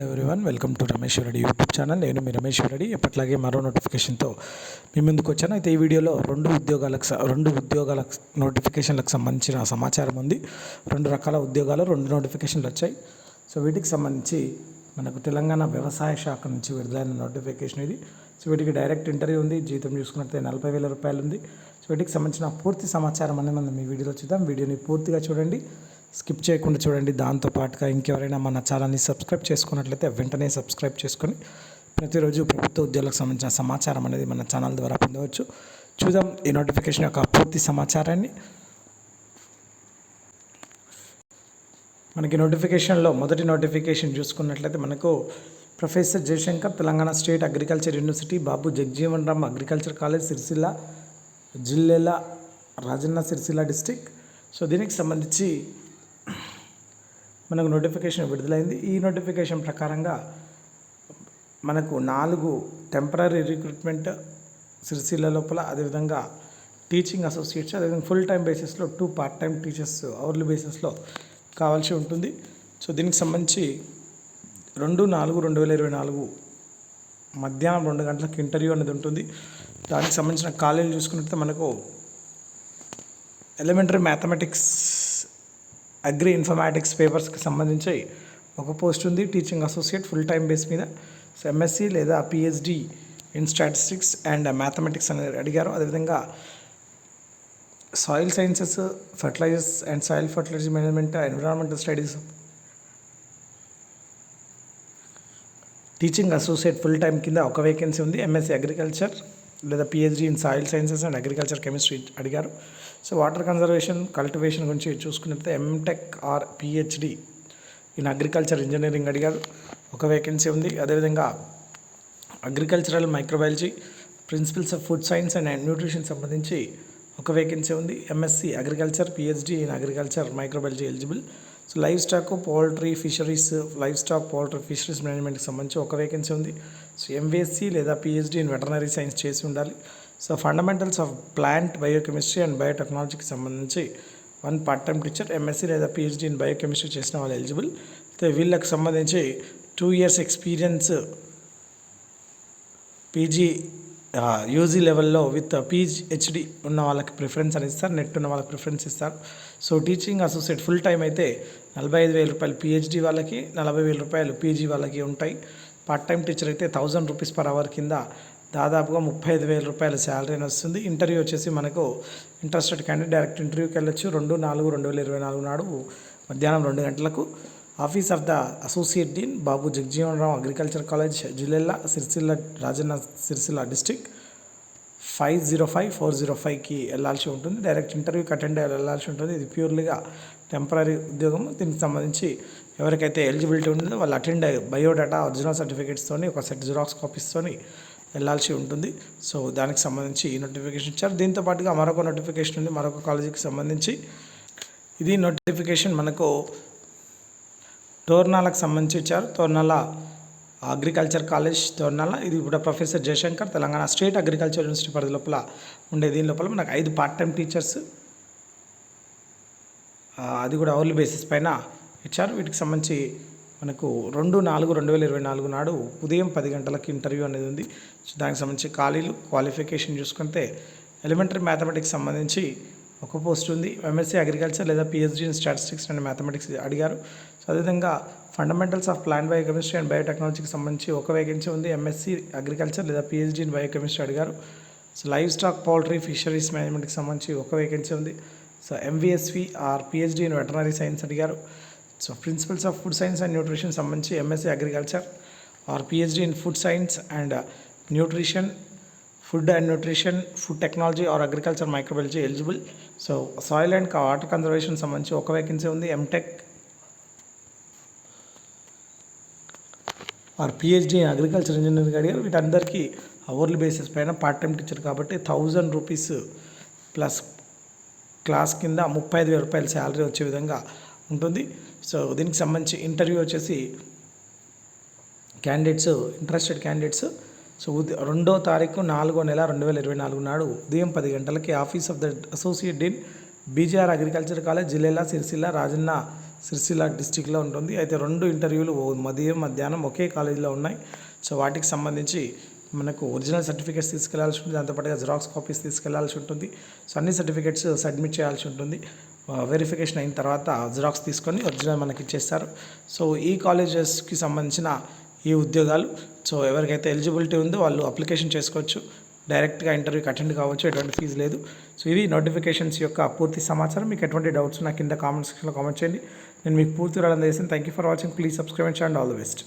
Everyone welcome to Ramesh Reddy YouTube channel నేను మీ రమేష్ రెడ్డి ఎప్పట్లాగే మరో నోటిఫికేషన్తో మీ ముందుకు వచ్చాను. అయితే ఈ వీడియోలో రెండు ఉద్యోగాలకు స- రెండు ఉద్యోగాల నోటిఫికేషన్లకు సంబంధించిన సమాచారం ఉంది. రెండు రకాల ఉద్యోగాలు రెండు నోటిఫికేషన్లు వచ్చాయి. సో వీటికి సంబంధించి మనకు తెలంగాణ వ్యవసాయ శాఖ నుంచి విడుదలైన నోటిఫికేషన్ ఇది. సో వీటికి డైరెక్ట్ ఇంటర్వ్యూ ఉంది. జీతం చూసుకున్నట్లయితే నలభై వేల రూపాయలు ఉంది. సో వీటికి సంబంధించిన పూర్తి సమాచారం అనేది మనం ఈ వీడియోలో చూద్దాం. వీడియోని పూర్తిగా చూడండి. స్కిప్ చేయకుండా చూడండి. దాంతో పాటుగా ఇంకెవరైనా మన ఛానల్ని సబ్స్క్రైబ్ చేసుకున్నట్లయితే వెంటనే సబ్స్క్రైబ్ చేసుకొని ప్రతిరోజు ప్రభుత్వ ఉద్యోగాలకు సంబంధించిన సమాచారం అనేది మన ఛానల్ ద్వారా పొందవచ్చు. చూద్దాం ఈ నోటిఫికేషన్ యొక్క పూర్తి సమాచారాన్ని. మనకి నోటిఫికేషన్లో మొదటి నోటిఫికేషన్ చూసుకున్నట్లయితే మనకు professor Jayashankar Telangana state agriculture university Babu Jagjivan Ram agriculture college Sircilla Jillela Rajanna Sircilla district so దీనికి సంబంధించి మనకు నోటిఫికేషన్ విడుదలైంది. ఈ నోటిఫికేషన్ ప్రకారంగా మనకు నాలుగు టెంపరీ రిక్రూట్మెంట్ సిరిసిల్ల లోపల అదేవిధంగా టీచింగ్ అసోసియేట్స్ అదేవిధంగా ఫుల్ టైం బేసిస్లో to part time teachers hourly బేసిస్లో కావాల్సి ఉంటుంది. సో దీనికి సంబంధించి రెండు నాలుగు రెండు వేల ఇరవై నాలుగు మధ్యాహ్నం రెండు గంటలకు ఇంటర్వ్యూ అనేది ఉంటుంది. దానికి సంబంధించిన కాలేజీలు చూసుకున్నట్లయితే మనకు ఎలిమెంటరీ మ్యాథమెటిక్స్ అగ్రి ఇన్ఫర్మాటిక్స్ పేపర్స్కి సంబంధించి ఒక పోస్ట్ ఉంది teaching associate full time base మీద. సో ఎంఎస్సి లేదా PhD in statistics and mathematics అనేది అడిగారు. అదేవిధంగా soil sciences fertilisers and soil fertiliser management environmental studies teaching associate full time కింద ఒక వేకెన్సీ ఉంది ఎంఎస్సీ అగ్రికల్చర్ లేదా PhD in soil sciences and agriculture chemistry అడిగారు. సో వాటర్ కన్జర్వేషన్ కల్టివేషన్ గురించి చూసుకున్నట్లయితే MTech or PhD in agriculture engineering అడిగారు. ఒక vacancy ఉంది. అదేవిధంగా agricultural microbiology principles of food science and nutrition సంబంధించి ఒక వేకెన్సీ ఉంది. MSc agriculture PhD in agriculture microbiology eligible so livestock poultry fisheries livestock poultry fisheries మేనేజ్మెంట్కి సంబంధించి ఒక వేకెన్సీ ఉంది. సో ఎంబీఎస్సీ లేదా పిహెచ్డి ఇన్ వెటనరీ సైన్స్ చేసి ఉండాలి. So fundamentals of plant biochemistry and బయోటెక్నాలజీకి సంబంధించి one part time teacher MSc లేదా పిహెచ్డి ఇన్ బయోకెమిస్ట్రీ చేసిన వాళ్ళు ఎలిజిబుల్ అయితే వీళ్ళకి సంబంధించి two years experience PG UG లెవెల్లో విత్ పిహెచ్డి ఉన్న వాళ్ళకి ప్రిఫరెన్స్ అని ఇస్తారు నెట్ ఉన్న వాళ్ళకి ప్రిఫరెన్స్ ఇస్తారు. So teaching associate full time అయితే నలభై ఐదు వేల రూపాయలు పిహెచ్డి వాళ్ళకి నలభై వేల రూపాయలు పీజీ వాళ్ళకి ఉంటాయి. పార్ట్ టైం టీచర్ అయితే థౌజండ్ రూపీస్ పర్ అవర్ కింద దాదాపుగా ముప్పై ఐదు వేల రూపాయల శాలరీ అని వస్తుంది. ఇంటర్వ్యూ వచ్చేసి మనకు ఇంట్రెస్టెడ్ క్యాండిడేట్ డైరెక్ట్ ఇంటర్వ్యూకి వెళ్ళొచ్చు. రెండు నాలుగు రెండు వేల ఇరవై నాలుగు నాడు మధ్యాహ్నం రెండు గంటలకు office of the associate dean Babu Jagjivan Rao agriculture college Jillella Sircilla Rajanna Sircilla district five zero five four zero ఫైవ్కి వెళ్ళాల్సి ఉంటుంది. డైరెక్ట్ ఇంటర్వ్యూకి అటెండ్ వెళ్ళాల్సి ఉంటుంది. ఇది ప్యూర్లీగా టెంపరీ ఉద్యోగం దీనికి సంబంధించి ఎవరికైతే ఎలిజిబిలిటీ ఉంటుందో వాళ్ళు అటెండ్ అయ్యి బయోడేటా ఒరిజినల్ సర్టిఫికేట్స్తోని ఒక సెట్ జిరాక్స్ కాపీస్తోని వెళ్ళాల్సి ఉంటుంది. సో దానికి సంబంధించి ఈ నోటిఫికేషన్ ఇచ్చారు. దీంతో పాటుగా మరొక నోటిఫికేషన్ ఉంది. మరొక కాలేజీకి సంబంధించి. ఇది నోటిఫికేషన్ మనకు తోర్నాలకు సంబంధించి ఇచ్చారు. తోర్నాల అగ్రికల్చర్ కాలేజ్ తోర్నాల ఇది కూడా professor Jayashankar Telangana state agriculture university పరిధి లోపల ఉండే దీని లోపల మనకు ఐదు పార్ట్ టైం టీచర్స్ అది కూడా అవర్లీ బేసిస్ పైన ఇచ్చారు. వీటికి సంబంధించి మనకు రెండు నాలుగు రెండు వేల ఇరవై నాలుగు నాడు ఉదయం పది గంటలకు ఇంటర్వ్యూ అనేది ఉంది. సో దానికి సంబంధించి ఖాళీలు క్వాలిఫికేషన్ చూసుకుంటే ఎలిమెంటరీ మ్యాథమెటిక్స్ సంబంధించి ఒక పోస్ట్ ఉంది. ఎంఎస్సీ అగ్రికల్చర్ లేదా PhD in statistics and mathematics అడిగారు. సో అదేవిధంగా fundamentals of plant biochemistry and బయోటెక్నాలజీకి సంబంధించి ఒక వేకెన్సీ ఉంది. ఎంఎస్సీ అగ్రికల్చర్ లేదా పిహెచ్డీ ఇన్ బయోకెమిస్ట్రీ అడిగారు. So livestock poultry fisheries మేనేజ్మెంట్కి సంబంధించి ఒక వేకెన్సీ ఉంది. So MVSc or PhD in veterinary science అడిగారు. So principles of food science and nutrition సంబంధించి MSc agriculture or PhD in food science and nutrition food and nutrition food technology or agriculture microbiology eligible. So soil and water conservation సంబంధించి ఒక vacancy ఉంది MTech or PhD in agriculture engineering అడిగారు వీటందరికీ hourly basis పైన part time teacher కాబట్టి thousand rupees plus class కింద ముప్పై ఐదు వేల రూపాయల శాలరీ వచ్చే విధంగా ఉంటుంది. సో దీనికి సంబంధించి ఇంటర్వ్యూ వచ్చేసి క్యాండిడేట్స్ ఇంట్రెస్టెడ్ క్యాండిడేట్స్ సో ఉద- రెండో తారీఖు నాలుగో నెల రెండు వేల ఇరవై నాలుగు నాడు ఉదయం పది గంటలకి office of the associate dean BGR agriculture college Jillela Sircilla Rajanna Sircilla డిస్టిక్లో ఉంటుంది. అయితే రెండు ఇంటర్వ్యూలు ఓ- మధ్యాహ్నం ఒకే కాలేజీలో ఉన్నాయి. సో వాటికి సంబంధించి మనకు ఒరిజినల్ సర్టిఫికేట్స్ తీసుకెళ్ళాల్సి ఉంటుంది. దాంతోపాటుగా జిరాక్స్ కాపీస్ తీసుకెళ్ళాల్సి ఉంటుంది. సో అన్ని సర్టిఫికేట్స్ సబ్మిట్ చేయాల్సి ఉంటుంది. వెరిఫికేషన్ అయిన తర్వాత జిరాక్స్ తీసుకొని ఒరిజినల్ మనకి ఇచ్చేస్తారు. సో ఈ కాలేజెస్కి సంబంధించిన ఈ ఉద్యోగాలు. సో ఎవరికైతే ఎలిజిబిలిటీ ఉందో వాళ్ళు అప్లికేషన్ చేసుకోవచ్చు. డైరెక్ట్గా ఇంటర్వ్యూకి అటెండ్ కావచ్చు ఎటువంటి ఫీజు లేదు. సో ఇది నోటిఫికేషన్స్ యొక్క పూర్తి సమాచారం. మీకు ఎటువంటి డౌట్స్ నా కింద కామెంట్ సెక్షన్లో కామెంట్ చేయండి. నేను మీకు పూర్తి రావడం చేసాను thank you for watching. Please subscribe and all the best.